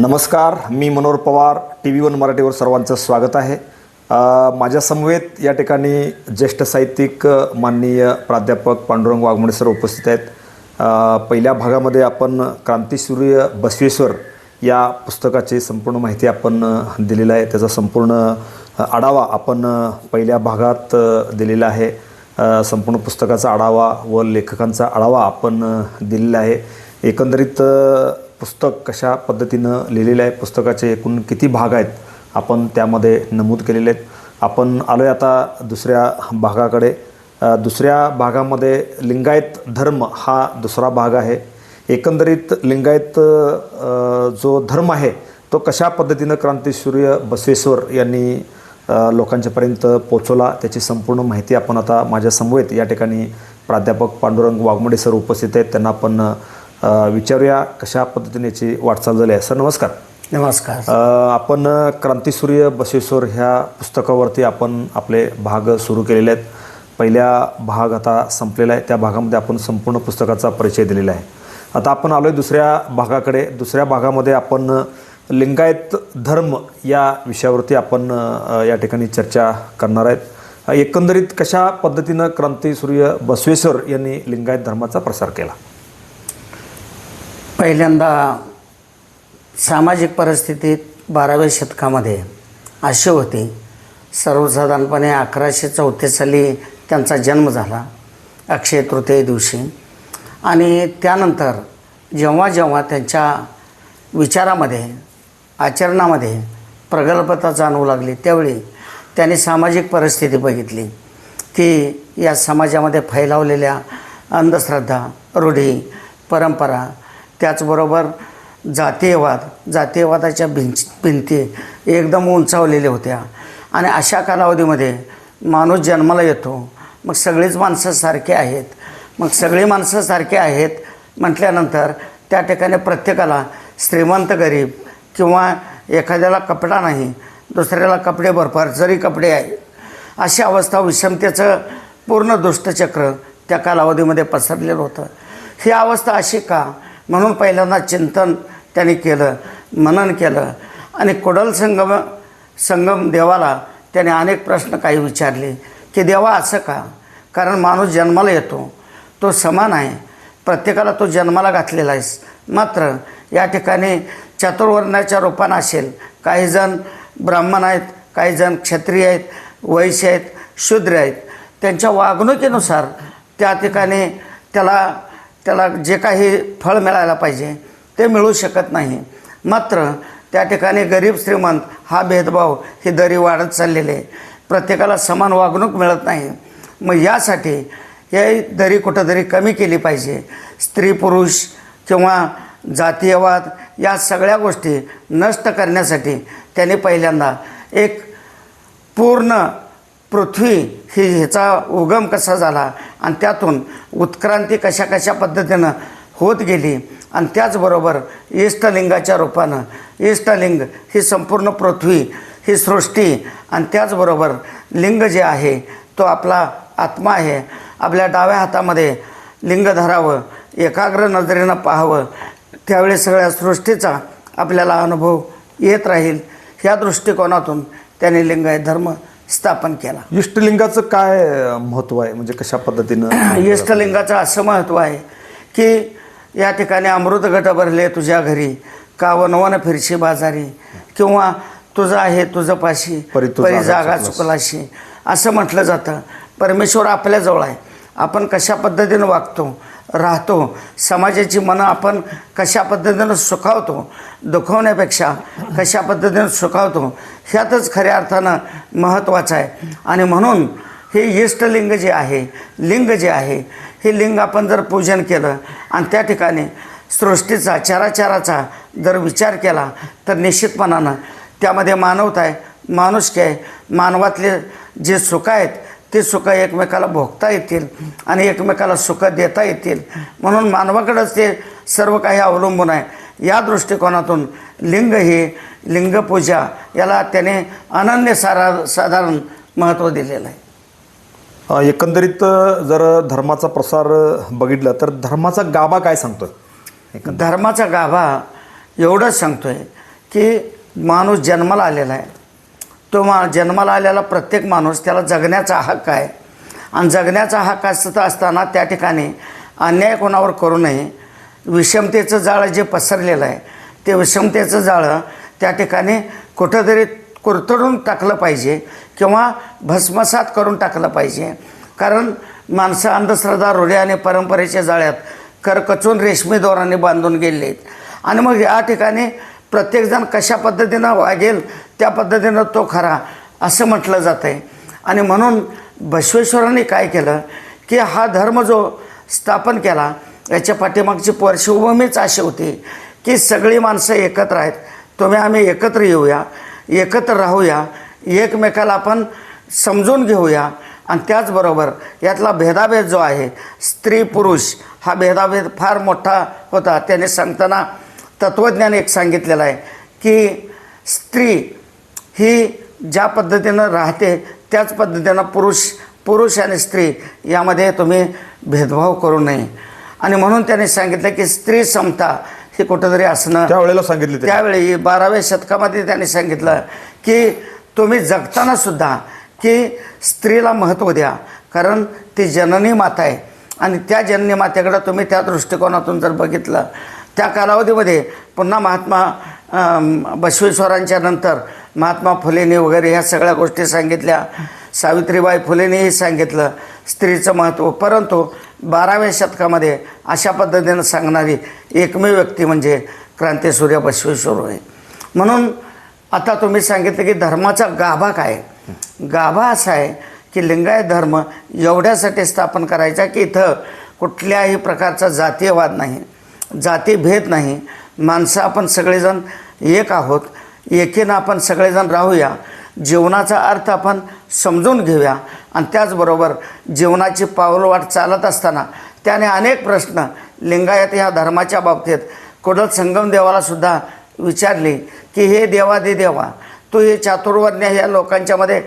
नमस्कार मी Manohar Pawar T V one मराठीवर सर्वांचं स्वागत आहे. माझ्यासमवेत माझ्या समवेत या ठिकाणी ज्येष्ठ साहित्यिक माननीय प्राध्यापक पांडुरंग वाघमोडे सर उपस्थित आहेत. पहिल्या भागामध्ये आपण क्रांतीसूर्य बसवेश्वर या पुस्तकाची संपूर्ण माहिती आपण दिलेली आहे. त्याचा संपूर्ण आढावा आपण पहिल्या भागात दिलेला आहे. संपूर्ण पुस्तकाचा आढावा व लेखकांचा आढावा आपण दिलेला आहे. एकंदरीत पुस्तक कशा पद्धतीनं लिहिलेलं आहे पुस्तकाचे एकूण किती भाग आहेत आपण त्यामध्ये नमूद केलेले आहेत. आपण आलो आहे आता दुसऱ्या भागाकडे. दुसऱ्या भागामध्ये लिंगायत धर्म हा दुसरा भाग आहे. एकंदरीत लिंगायत जो धर्म आहे तो कशा पद्धतीनं क्रांतीसूर्य बसवेश्वर यांनी लोकांच्यापर्यंत पोचवला त्याची संपूर्ण माहिती आपण आता माझ्या समवेत या ठिकाणी प्राध्यापक पांडुरंग वाघमोडे सर उपस्थित आहेत. त्यांना आपण विचारूया कशा पद्धतीने याची वाटचाल झाली आहे. सर नमस्कार. नमस्कार. आपण क्रांतीसूर्य बसवेश्वर ह्या पुस्तकावरती आपण आपले भाग सुरू केलेले आहेत. पहिल्या भाग आता संपलेला आहे. त्या भागामध्ये आपण संपूर्ण पुस्तकाचा परिचय दिलेला आहे. आता आपण आलो आहे दुसऱ्या भागाकडे. दुसऱ्या भागामध्ये आपण लिंगायत धर्म या विषयावरती आपण या ठिकाणी चर्चा करणार आहेत. एकंदरीत कशा पद्धतीनं क्रांतीसूर्य बसवेश्वर यांनी लिंगायत धर्माचा प्रसार केला? पहिल्यांदा सामाजिक परिस्थितीत बाराव्या शतकामध्ये अशी होती. सर्वसाधारणपणे अकराशे चौतीस साली त्यांचा जन्म झाला अक्षय तृतीय दिवशी. आणि त्यानंतर जेव्हा जेव्हा त्यांच्या विचारामध्ये आचरणामध्ये प्रगल्भता जाणवू लागली त्यावेळी त्यांनी सामाजिक परिस्थिती बघितली की या समाजामध्ये फैलावलेल्या अंधश्रद्धा रूढी परंपरा त्याचबरोबर जातीयवाद जातीयवादाच्या भिंच भिंती एकदम उंचावलेल्या होत्या. आणि अशा कालावधीमध्ये माणूस जन्माला येतो. मग सगळीच माणसं सारखी आहेत. मग सगळी माणसं सारखी आहेत म्हटल्यानंतर त्या ठिकाणी प्रत्येकाला श्रीमंत गरीब किंवा एखाद्याला कपडा नाही दुसऱ्याला कपडे भरपार जरी कपडे आहे अशी अवस्था विषमतेचं पूर्ण दुष्टचक्र त्या कालावधीमध्ये पसरलेलं होतं. ही अवस्था अशी का? म्हणून पहिल्यांदा चिंतन त्यांनी केलं मनन केलं. आणि कुडल संगम संगम देवाला त्याने अनेक प्रश्न काही विचारले की देवा असं का? कारण माणूस जन्माला येतो. तो समान आहे. प्रत्येकाला तो जन्माला घातलेला आहेस. मात्र या ठिकाणी चतुर्वर्णाच्या रूपानं असेल. काही जण ब्राह्मण आहेत काही जण क्षत्रिय आहेत वैश्य आहेत शूद्र आहेत. त्यांच्या वागणुकीनुसार त्या ठिकाणी त्याला त्याला जे काही फळ मिळायला पाहिजे ते मिळू शकत नाही. मात्र त्या ठिकाणी गरीब श्रीमंत हा भेदभाव ही दरी वाढत चाललेली आहे. प्रत्येकाला समान वागणूक मिळत नाही. मग यासाठी हे दरी कुठंतरी कमी केली पाहिजे. स्त्री पुरुष किंवा जातीयवाद या सगळ्या गोष्टी नष्ट करण्यासाठी त्यांनी पहिल्यांदा एक पूर्ण पृथ्वी ही ह्याचा उगम कसा झाला आणि त्यातून उत्क्रांती कशा कशा पद्धतीनं होत गेली आणि त्याचबरोबर इष्टलिंगाच्या रूपानं इष्टलिंग ही संपूर्ण पृथ्वी ही सृष्टी आणि त्याचबरोबर लिंग जे आहे तो आपला आत्मा आहे. आपल्या डाव्या हातामध्ये लिंग धरावं एकाग्र नजरेनं पाहावं त्यावेळी सगळ्या सृष्टीचा आपल्याला अनुभव येत राहील. ह्या दृष्टिकोनातून त्याने लिंगायत धर्म स्थापन केला. इष्टलिंगाचं काय महत्त्व आहे? म्हणजे कशा पद्धतीनं इष्टलिंगाचं असं महत्त्व आहे की या ठिकाणी अमृत गट भरले तुझ्या घरी का वनवन फिरशी बाजारी किंवा तुझं आहे तुझं पाशी परी जागा. चुकलाशी. असं म्हटलं जातं. परमेश्वर आपल्याजवळ आहे. आपण कशा पद्धतीनं वागतो? राहतो. समाजाची मनं आपण कशा पद्धतीनं सुखावतो दुखवण्यापेक्षा कशा पद्धतीनं सुखावतो ह्यातच खऱ्या अर्थानं महत्त्वाचं आहे. आणि म्हणून हे इष्टलिंग जे आहे लिंग जे आहे हे लिंग आपण जर पूजन केलं आणि त्या ठिकाणी सृष्टीचा चाराचाराचा जर विचार केला तर निश्चितपणानं त्यामध्ये मानवता आहे माणुसकी आहे. मानवातले जे सुख आहेत ते सुख एकमेकाला भोगता येतील आणि एकमेकाला सुख देता येतील. म्हणून मानवाकडंच ते सर्व काही अवलंबून आहे. या दृष्टिकोनातून लिंग ही लिंगपूजा याला त्याने अनन्य सारा साधारण महत्त्व दिलेलं आहे. एकंदरीत जर धर्माचा प्रसार बघितला तर धर्माचा गाभा काय सांगतो धर्माचा गाभा एवढंच सांगतोय की माणूस जन्माला आलेला आहे. तो मा जन्माला आलेला प्रत्येक माणूस त्याला जगण्याचा हक्क आहे. आणि जगण्याचा हक्क असत असताना त्या ठिकाणी अन्याय कोणावर करू नये. विषमतेचं जाळं जे पसरलेलं आहे ते विषमतेचं जाळं त्या ठिकाणी कुठंतरी कुरतडून टाकलं पाहिजे किंवा भस्मसात करून टाकलं पाहिजे. कारण माणसं अंधश्रद्धा रूढी आणि परंपरेच्या जाळ्यात करकचून रेशमी दोराने बांधून गेले आहेत आणि मग या ठिकाणी प्रत्येकजण कशा पद्धतीनं वागेल त्या पद्धतीनं तो खरा असं म्हटलं जातं आहे आणि म्हणून बसवेश्वरांनी काय केलं की हा धर्म जो स्थापन केला याच्या पाठीमागची पार्श्वभूमीच अशी होती की सगळी माणसं एकत्र आहेत तुम्ही आम्ही एकत्र येऊया एकत्र राहूया एकमेकाला आपण समजून घेऊया. आणि त्याचबरोबर यातला भेदाभेद जो आहे स्त्री पुरुष हा भेदाभेद फार मोठा होता. त्याने सांगताना तत्त्वज्ञान एक सांगितलेलं आहे की स्त्री ही ज्या पद्धतीनं राहते त्याच पद्धतीनं पुरुष पुरुष आणि स्त्री यामध्ये तुम्ही भेदभाव करू नये. आणि म्हणून त्याने सांगितलं की स्त्री समता हे कुठंतरी असणं त्यावेळेला सांगितले त्यावेळी बाराव्या शतकामध्ये त्यांनी सांगितलं की तुम्ही जगताना सुद्धा की स्त्रीला महत्त्व द्या कारण ती जननी माता आहे. आणि त्या जननी मातेकडं तुम्ही त्या दृष्टिकोनातून जर बघितलं त्या कालावधीमध्ये पुन्हा महात्मा बसवेश्वरांच्या नंतर महात्मा फुलेंनी वगैरे ह्या सगळ्या गोष्टी सांगितल्या. सावित्रीबाई फुलेंनीही सांगितलं स्त्रीचं महत्त्व परंतु बाराव्या शतकामध्ये अशा पद्धतीनं सांगणारी एकमेव व्यक्ती म्हणजे क्रांतीसूर्य बसवेश्वर होय. म्हणून आता तुम्ही सांगितलं की धर्माचा गाभा काय? गाभा असा आहे की लिंगायत धर्म एवढ्यासाठी स्थापन करायचा की इथं कुठल्याही प्रकारचा जातीयवाद नाही जातीभेद नाही माणसं आपण सगळेजण एक आहोत. एकीनं आपण सगळेजण राहूया. जीवनाचा अर्थ आपण समजून घेऊया. आणि त्याचबरोबर जीवनाची पावलवाट चालत असताना त्याने अनेक प्रश्न लिंगायत ह्या धर्माच्या बाबतीत कोडल संगम देवालासुद्धा विचारले की हे देवा दे देवा तू हे चातुर्वर्ण्य ह्या लोकांच्यामध्ये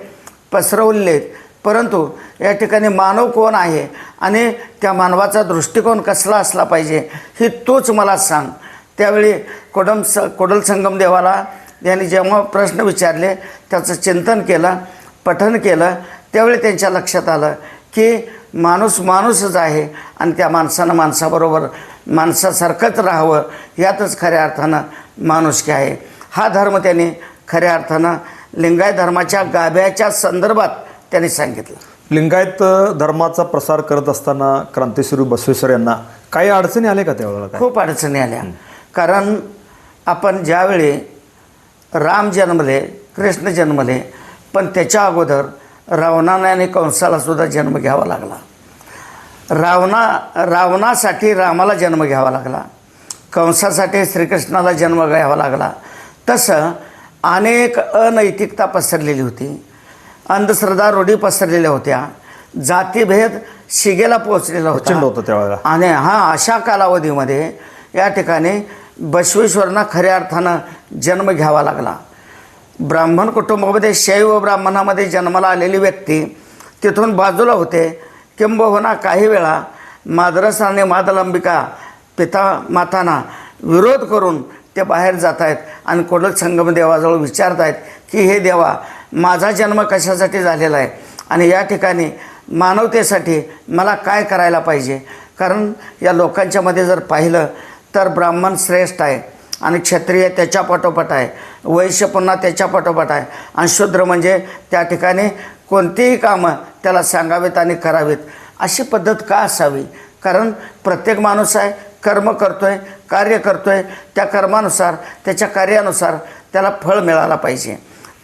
पसरवले आहेत परंतु या ठिकाणी मानव कोण आहे? आणि त्या मानवाचा दृष्टिकोन कसला असला पाहिजे हे तूच मला सांग. त्यावेळी कोडम स कोडल संगम देवाला यांनी जेव्हा प्रश्न विचारले त्याचं चिंतन केलं पठन केलं त्यावेळी त्यांच्या लक्षात आलं की माणूस माणूसच आहे आणि त्या माणसानं माणसाबरोबर माणसासारखंच राहावं यातच खऱ्या अर्थानं माणुसकी आहे. हा धर्म त्यांनी खऱ्या अर्थानं लिंगायत धर्माच्या गाभ्याच्या संदर्भात त्यांनी सांगितलं. लिंगायत धर्माचा प्रसार करत असताना क्रांतीश्री बसवेश्वर यांना काही अडचणी आल्या का त्यावेळेला? खूप अडचणी आल्या. कारण आपण ज्यावेळी राम जन्मले कृष्ण जन्मले पण त्याच्या अगोदर रावणाने आणि कंसाला सुद्धा जन्म घ्यावा लागला. रावणा रावणासाठी रामाला जन्म घ्यावा लागला. कंसासाठी श्रीकृष्णाला जन्म घ्यावा लागला. तसं अनेक अनैतिकता पसरलेली होती. अंधश्रद्धा रूढी पसरलेल्या होत्या. जातीभेद शिगेला पोहोचलेला होता. होतं त्यावेळेला. आणि हा अशा कालावधीमध्ये या ठिकाणी बसवेश्वरांना खऱ्या अर्थानं जन्म घ्यावा लागला. ब्राह्मण कुटुंबामध्ये शैव ब्राह्मणामध्ये जन्माला आलेली व्यक्ती तिथून बाजूला होते. किंबहुना काही वेळा माद्रस आणि मादलंबिका पिता मातांना विरोध करून ते बाहेर जात आहेत आणि कोडल संगम देवाजवळ विचारत आहेत की हे देवा माझा जन्म कशासाठी झालेला आहे? आणि या ठिकाणी मानवतेसाठी मला काय करायला पाहिजे? कारण या लोकांच्यामध्ये जर पाहिलं तर ब्राह्मण श्रेष्ठ आहे आणि क्षत्रिय त्याच्या पाठोपाठ आहे. वैश्य पुन्हा त्याच्या पाठोपाठ आहे. आणि शूद्र म्हणजे त्या ठिकाणी कोणतीही कामं त्याला सांगावीत आणि करावीत. अशी पद्धत का असावी? कारण प्रत्येक माणूस आहे कर्म करतो आहे कार्य करतो आहे त्या कर्मानुसार त्याच्या कार्यानुसार त्याला फळ मिळाला पाहिजे.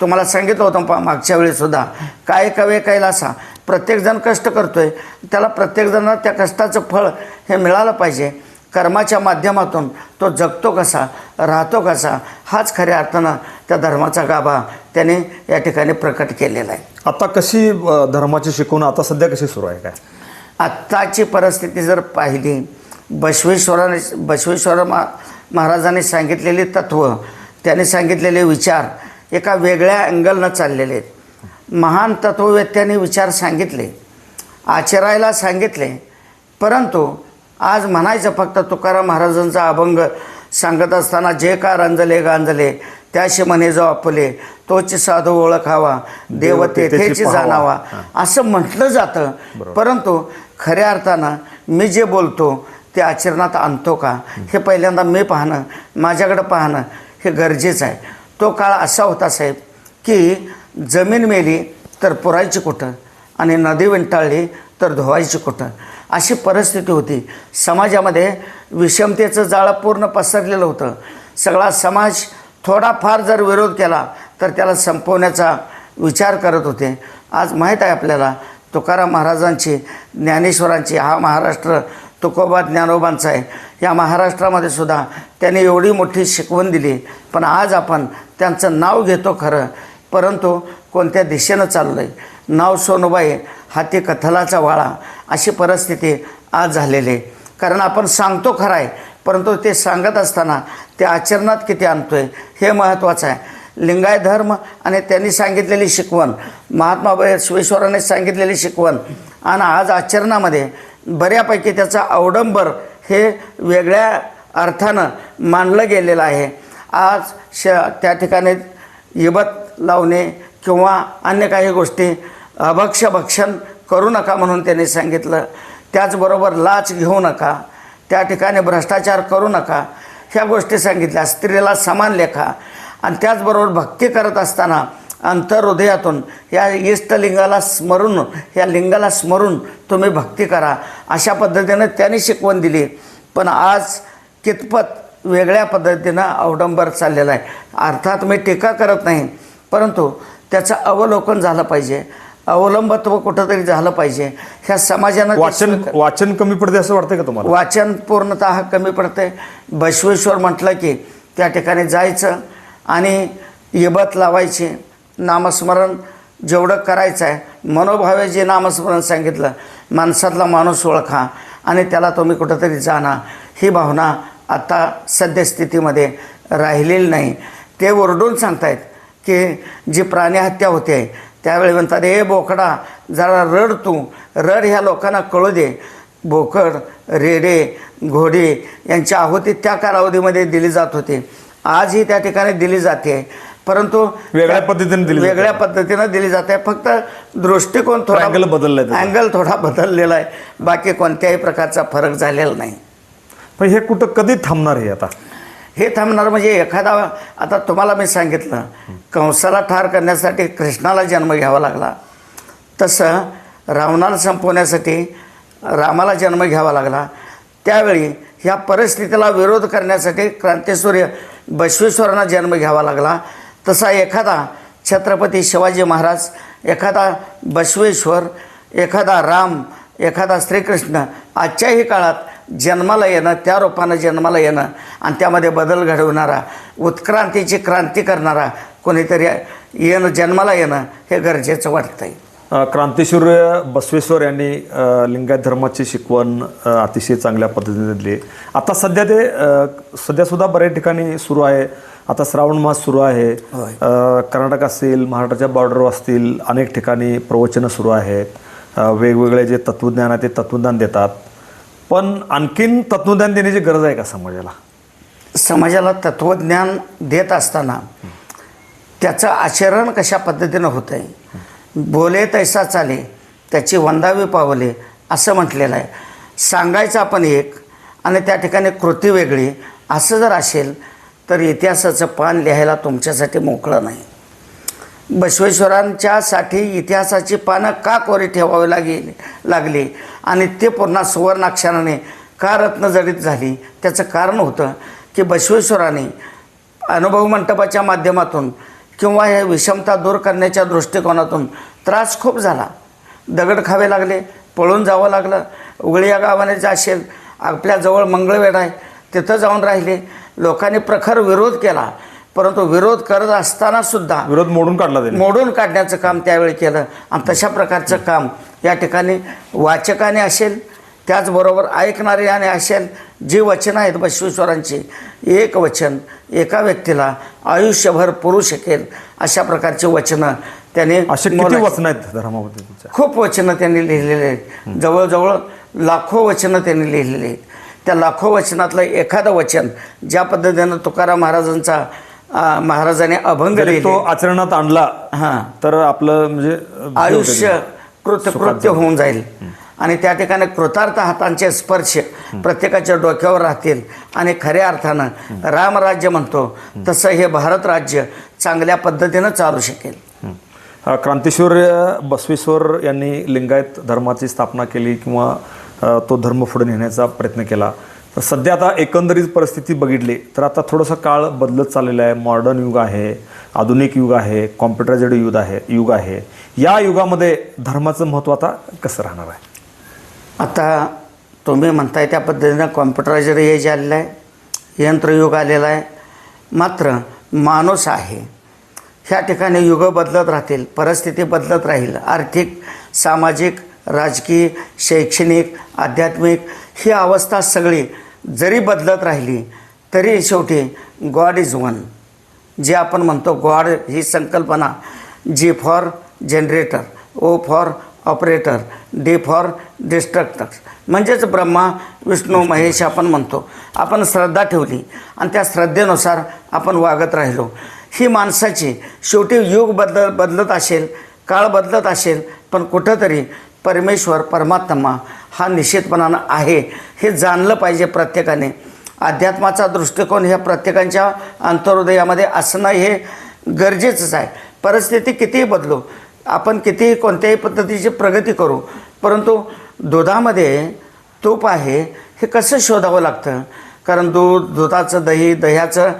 तुम्हाला सांगितलं होतं पा मागच्या वेळीसुद्धा काय कवे कैलासा प्रत्येकजण कष्ट करतो आहे त्याला प्रत्येकजणांना त्या कष्टाचं फळ हे मिळालं पाहिजे. कर्माच्या माध्यमातून तो जगतो कसा राहतो कसा हाच खऱ्या अर्थानं त्या धर्माचा गाभा त्याने या ठिकाणी प्रकट केलेला आहे. आता कशी धर्माची शिकवणं आता सध्या कशी सुरू आहे काय? आत्ताची परिस्थिती जर पाहिली बसवेश्वराने बसवेश्वर मा महाराजांनी सांगितलेली तत्त्व त्याने सांगितलेले विचार एका वेगळ्या अँगलनं चाललेले आहेत. महान तत्ववेत्यांनी विचार सांगितले आचरायला सांगितले परंतु आज म्हणायचं फक्त तुकाराम महाराजांचा अभंग सांगत असताना जे का रंजले गांजले त्याशी म्हणे जो आपले तोच साधू ओळखावा देव तेथेच. जाणावा. असं म्हटलं जातं. परंतु खऱ्या अर्थानं मी जे बोलतो ते आचरणात आणतो का? हे पहिल्यांदा मी पाहणं माझ्याकडं पाहणं हे गरजेचं आहे. तो काळ असा होता साहेब की जमीन मेली तर पुरायची कुठं? आणि नदी विंटाळली तर धुवायची कुठं? अशी परिस्थिती होती. समाजामध्ये विषमतेचं जाळं पूर्ण पसरलेलं होतं. सगळा समाज थोडाफार जर विरोध केला तर त्याला संपवण्याचा विचार करत होते. आज माहीत आहे आपल्याला तुकाराम महाराजांची ज्ञानेश्वरांची हा महाराष्ट्र तुकोबा ज्ञानोबांचा आहे. या महाराष्ट्रामध्ये सुद्धा त्यांनी एवढी मोठी शिकवण दिली. पण आज आपण त्यांचं नाव घेतो खरं. परंतु कोणत्या दिशेनं चाललं आहे नाव सोनोबाई हाती कथलाचा वाळा. अशी परिस्थिती आज झालेली आहे. कारण आपण सांगतो खरं आहे परंतु ते सांगत असताना ते आचरणात किती आणतो आहे हे महत्त्वाचं आहे. लिंगाय धर्म आणि त्यांनी सांगितलेली शिकवण महात्मा बसवेश्वरांनी सांगितलेली शिकवण आणि आज आचरणामध्ये बऱ्यापैकी त्याचा अवडंबर हे वेगळ्या अर्थानं मांडलं गेलेलं आहे. आज श त्या ठिकाणी इबत लावणे किंवा अन्य काही गोष्टी अभक्ष भक्षण करू नका म्हणून त्यांनी सांगितलं. त्याचबरोबर लाच घेऊ नका. त्या ठिकाणी भ्रष्टाचार करू नका. ह्या गोष्टी सांगितल्या. स्त्रीला समान लेखा. आणि त्याचबरोबर भक्ती करत असताना अंतर्हृदयातून या इष्टलिंगाला स्मरून या लिंगाला स्मरून तुम्ही भक्ती करा. अशा पद्धतीनं त्यांनी शिकवण दिली. पण आज कितपत वेगळ्या पद्धतीनं अवडंबर चाललेला आहे. अर्थात मी टीका करत नाही परंतु त्याचं अवलोकन झालं पाहिजे. अवलंबत्व कुठंतरी झालं पाहिजे. ह्या समाजानं वाचन वाचन कमी पडते असं वाटतंय का तुम्हाला? वाचन पूर्णतः कमी पडते बसवेश्वर म्हटलं की त्या ठिकाणी जायचं आणि इबत लावायची. नामस्मरण जेवढं करायचं आहे मनोभावे जे नामस्मरण सांगितलं माणसातला माणूस ओळखा आणि त्याला तुम्ही कुठंतरी जाणा. ही भावना आता सद्यस्थितीमध्ये राहिलेली नाही. ते ओरडून सांगतायत की जी प्राणीहत्या होते त्यावेळी म्हणतात हे बोकडा जरा रड तू. रड ह्या लोकांना कळू दे. बोकड रेडे घोडे यांची आहुती त्या कालावधीमध्ये दिली जात होती. आजही त्या ठिकाणी दिली जाते. परंतु वेगळ्या पद्धतीने दिली. वेगळ्या पद्धतीनं दिली जाते. फक्त दृष्टिकोन थोडा बदललाय त्याचा. अँगल थोडा बदललेला आहे. बाकी कोणत्याही प्रकारचा फरक झालेला नाही. पण हे कुठं कधी थांबणार हे आता? हे थांबणार म्हणजे एखादा आता तुम्हाला मी सांगितलं कंसाला ठार करण्यासाठी कृष्णाला जन्म घ्यावा लागला. तसं रावणाला संपवण्यासाठी रामाला जन्म घ्यावा लागला. त्यावेळी ह्या परिस्थितीला विरोध करण्यासाठी क्रांतीसूर्य बसवेश्वरांना जन्म घ्यावा लागला. तसा एखादा छत्रपती शिवाजी महाराज एखादा बसवेश्वर एखादा राम एखादा श्रीकृष्ण आजच्याही काळात जन्माला येणं त्या रूपानं जन्माला येणं आणि त्यामध्ये बदल घडवणारा उत्क्रांतीची क्रांती करणारा कोणीतरी येणं जन्माला येणं हे गरजेचं वाटतं आहे अ, क्रांतीसूर्य बसवेश्वर यांनी लिंगायत धर्माची शिकवण अतिशय चांगल्या पद्धतीने दिली. आता सध्या ते अ, सध्या सुद्धा बऱ्याच ठिकाणी सुरू आहे. आता श्रावण मास सुरू आहे. कर्नाटक असतील महाराष्ट्राच्या बॉर्डरवर असतील अनेक ठिकाणी प्रवचनं सुरू आहेत. वेगवेगळे जे तत्वज्ञान आहे ते तत्वज्ञान देतात. पण आणखीन तत्वज्ञान देण्याची गरज आहे का समाजाला? समाजाला तत्त्वज्ञान देत असताना त्याचं आचरण कशा पद्धतीनं होतं आहे बोले तैसा चाले त्याची वंदावी पावले असं म्हटलेलं आहे. सांगायचं आपण एक आणि त्या ठिकाणी कृती वेगळी असं जर असेल तर इतिहासाचं पान लिहायला तुमच्यासाठी मोकळं नाही. बसवेश्वरांच्यासाठी इतिहासाची पानं का कोरी ठेवावी लागेल लागली? आणि ते पुन्हा सुवर्णाक्षराने का रत्नजडित झाली? त्याचं कारण होतं की बसवेश्वराने अनुभव मंडपाच्या माध्यमातून किंवा हे विषमता दूर करण्याच्या दृष्टिकोनातून त्रास खूप झाला. दगड खावे लागले पळून जावं लागलं. उगळी या गावाने जे असेल आपल्याजवळ मंगळवेढ आहे. तिथं जाऊन राहिले. लोकांनी प्रखर विरोध केला. परंतु विरोध करत असताना सुद्धा विरोध मोडून काढला त्यांनी. मोडून काढण्याचं काम त्यावेळी केलं. आणि तशा प्रकारचं काम या ठिकाणी वाचकाने असेल त्याचबरोबर ऐकणाऱ्याने असेल जी वचनं आहेत बसवेश्वरांची एक वचन एका व्यक्तीला आयुष्यभर पुरू शकेल अशा प्रकारची वचनं त्याने असे वचन आहेत धर्मामध्ये खूप वचनं त्यांनी लिहिलेली आहेत. जवळजवळ लाखो वचनं त्यांनी लिहिलेली आहेत. त्या लाखो वचनातलं एखादं वचन ज्या पद्धतीनं तुकाराम महाराजांचा महाराजांनी अभंग तो आचरणात आणला हां. तर आपलं म्हणजे आयुष्य. कृतकृत्य होऊन जाईल. आणि त्या ठिकाणी कृतार्थ हातांचे स्पर्श प्रत्येकाच्या डोक्यावर राहतील आणि खऱ्या अर्थानं रामराज्य म्हणतो तसं हे भारत राज्य चांगल्या पद्धतीनं चालू शकेल. अ, क्रांतिशूर्य बसवेश्वर यांनी लिंगायत धर्माची स्थापना केली किंवा तो धर्म पुढे नेण्याचा प्रयत्न केला. तर सध्या आता एकंदरीत परिस्थिती बघितली तर आता थोडासा काळ बदलत चाललेला आहे. मॉडर्न युग आहे आधुनिक युग आहे कॉम्प्युटरायझेड युग आहे युग आहे. या युगामध्ये धर्माचं महत्त्व आता कसं राहणार आहे? आता तुम्ही म्हणताय त्या पद्धतीनं कॉम्प्युटरायझर एज आलेलं आहे यंत्रयुग आलेलं आहे. मात्र माणूस आहे. ह्या ठिकाणी युग बदलत राहतील परिस्थिती बदलत राहील. आर्थिक सामाजिक राजकीय शैक्षणिक आध्यात्मिक ही अवस्था सगळी जरी बदलत राहिली तरी शेवटी गॉड इज वन जे आपण म्हणतो गॉड ही संकल्पना G for generator O for operator D for destructor म्हणजेच ब्रह्मा विष्णू. महेश आपण म्हणतो. आपण श्रद्धा ठेवली आणि त्या श्रद्धेनुसार आपण वागत राहिलो. ही माणसाची शेवटी युग बदल बदलत असेल काळ बदलत असेल पण कुठंतरी परमेश्वर परमात्मा हा निश्चितपणानं आहे हे जाणलं पाहिजे प्रत्येकाने. अध्यात्माचा दृष्टिकोन ह्या प्रत्येकाच्या अंतर्हृदयामध्ये असणं हे गरजेचंच आहे. परिस्थिती कितीही बदलू आपण कितीही कोणत्याही पद्धतीची प्रगती करू परंतु दुधामध्ये तूप आहे हे कसं शोधावं लागतं? कारण दूध दुधाचं दही दह्याचं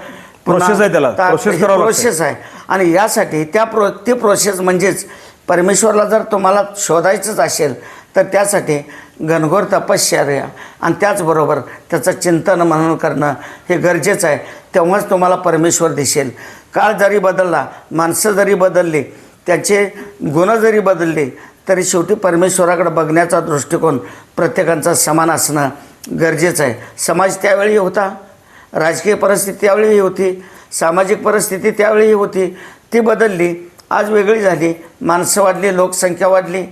Process आहे त्याला. प्रोसेस आहे. आणि यासाठी त्या प्रो ती प्रोसेस म्हणजेच परमेश्वरला जर तुम्हाला शोधायचंच असेल तर त्यासाठी घनघोर तपश्चर्या आणि त्याचबरोबर त्याचं चिंतन मनन करणं हे गरजेचं आहे. तेव्हाच तुम्हाला परमेश्वर दिसेल. काळ जरी बदलला माणसं जरी बदलली त्याचे गुण जरी बदलले तरी शेवटी परमेश्वराकडे बघण्याचा दृष्टिकोन प्रत्येकाचा समान असणं गरजेचं आहे. समाज त्यावेळी होता. राजकीय परिस्थिती त्यावेळीही होती. सामाजिक परिस्थिती त्यावेळीही होती. ती बदलली. आज वेगळी झाली. माणसं वाढली लोकसंख्या वाढली.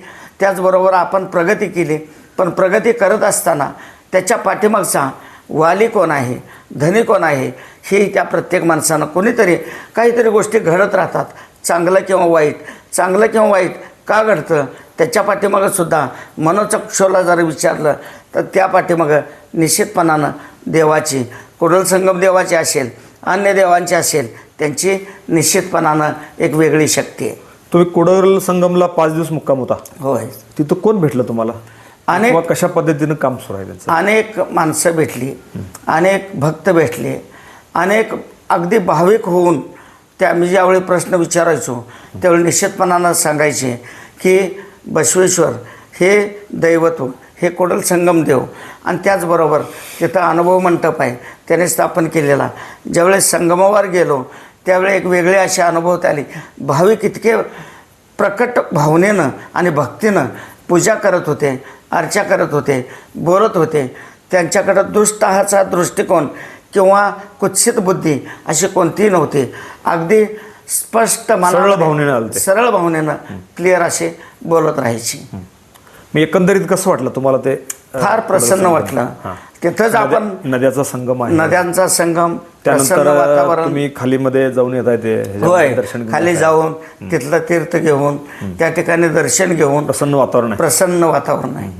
त्याचबरोबर आपण प्रगती केली. पण प्रगती करत असताना त्याच्या पाठीमागचा वाली कोण आहे? धनी कोण आहे? हे त्या प्रत्येक माणसानं कोणीतरी काहीतरी गोष्टी घडत राहतात. चांगलं किंवा वाईट. चांगलं किंवा वाईट का घडतं? त्याच्या पाठीमागं सुद्धा मनोचक्षोला जर विचारलं तर त्या पाठीमागं निश्चितपणानं देवाची कुडल संगम देवाची असेल अन्य देवांची असेल त्यांची निश्चितपणानं एक वेगळी शक्ती आहे. तुम्ही कोडरल संगमला पाच दिवस मुक्काम होता. होय. तिथं कोण भेटलं तुम्हाला? अनेक- कशा पद्धतीनं काम सुरू आहे त्यांचं? अनेक माणसं भेटली. अनेक भक्त भेटले. अनेक अगदी भाविक होऊन त्या मी ज्यावेळी प्रश्न विचारायचो त्यावेळी निश्चितपणानं सांगायचे की बसवेश्वर हे दैवत्व हे कोडल संगम देव. आणि त्याचबरोबर तिथं अनुभव मंडप आहे. त्याने स्थापन केलेला. ज्यावेळेस संगमावर गेलो त्यावेळी एक वेगळे असे अनुभव आले भाविक इतके प्रकट भावनेनं आणि भक्तीनं पूजा करत होते अर्चा करत होते बोलत होते. त्यांच्याकडं दुष्टाहाचा दृष्टिकोन किंवा कुत्सित बुद्धी अशी कोणतीही नव्हती. अगदी स्पष्ट सरळ भावनेनं. सरळ भावनेनं क्लिअर असे बोलत राहायचे. मी एकंदरीत कसं वाटलं तुम्हाला ते फार प्रसन्न? वाटलं. तिथंच आपण नद्या- नद्याचा संगम आहे. नद्यांचा संगम प्रसन्न त्यानंतर वातावरण. तुम्ही खालीमध्ये जाऊन येत आहे होय. दर्शन खाली. जाऊन तिथलं तीर्थ घेऊन त्या ठिकाणी दर्शन घेऊन प्रसन्न वातावरण प्रसन्न वातावरण आहे.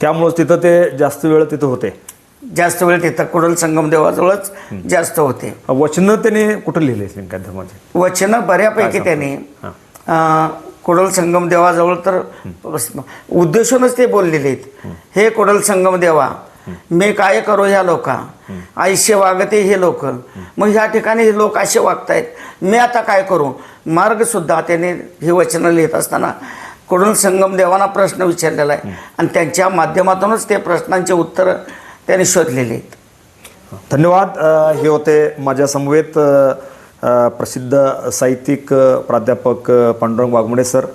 त्यामुळेच तिथं ते जास्त वेळ तिथं होते. जास्त वेळ तिथं कुडल संगम देवाजवळच जास्त होते. वचन त्याने कुठं लिहिले धर्माचे? वचनं बऱ्यापैकी त्यांनी कुडल संगम देवाजवळ तर उद्देशूनच ते बोललेले आहेत. हे कुडल संगम देवा मी काय करू ह्या लोका? आयुष्य वागते हे लोक. मग ह्या ठिकाणी हे लोक असे वागतायत. मी आता काय करू? मार्गसुद्धा त्याने हे ही वचनं लिहित असताना कुडल संगम देवांना प्रश्न विचारलेला आहे. आणि त्यांच्या माध्यमातूनच ते प्रश्नांचे उत्तर त्यांनी शोधलेले आहेत. धन्यवाद. हे होते माझ्या समवेत प्रसिद्ध साहित्यिक प्राध्यापक पांडुरंग वाघमोडे सर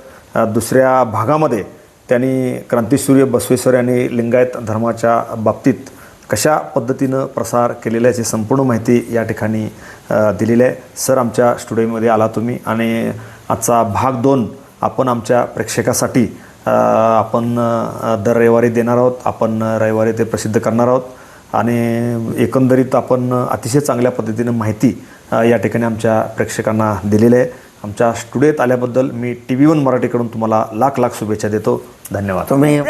दुसऱ्या भागामध्ये त्यांनी क्रांतिसूर्य बसवेश्वर यांनी लिंगायत धर्माच्या बाबतीत कशा पद्धतीनं प्रसार केलेला याची संपूर्ण माहिती या ठिकाणी दिलेली आहे. सर आमच्या स्टुडिओमध्ये आला तुम्ही आणि आजचा भाग दोन आपण आमच्या प्रेक्षकासाठी आपण दर रविवारी देणार आहोत. आपण रविवारी ते प्रसिद्ध करणार आहोत. आणि एकंदरीत आपण अतिशय चांगल्या पद्धतीनं माहिती या ठिकाणी आमच्या प्रेक्षकांना दिलेली आहे. आमच्या स्टुडिओत आल्याबद्दल मी टी व्ही वन मराठीकडून तुम्हाला लाख लाख शुभेच्छा देतो. धन्यवाद. तुम्ही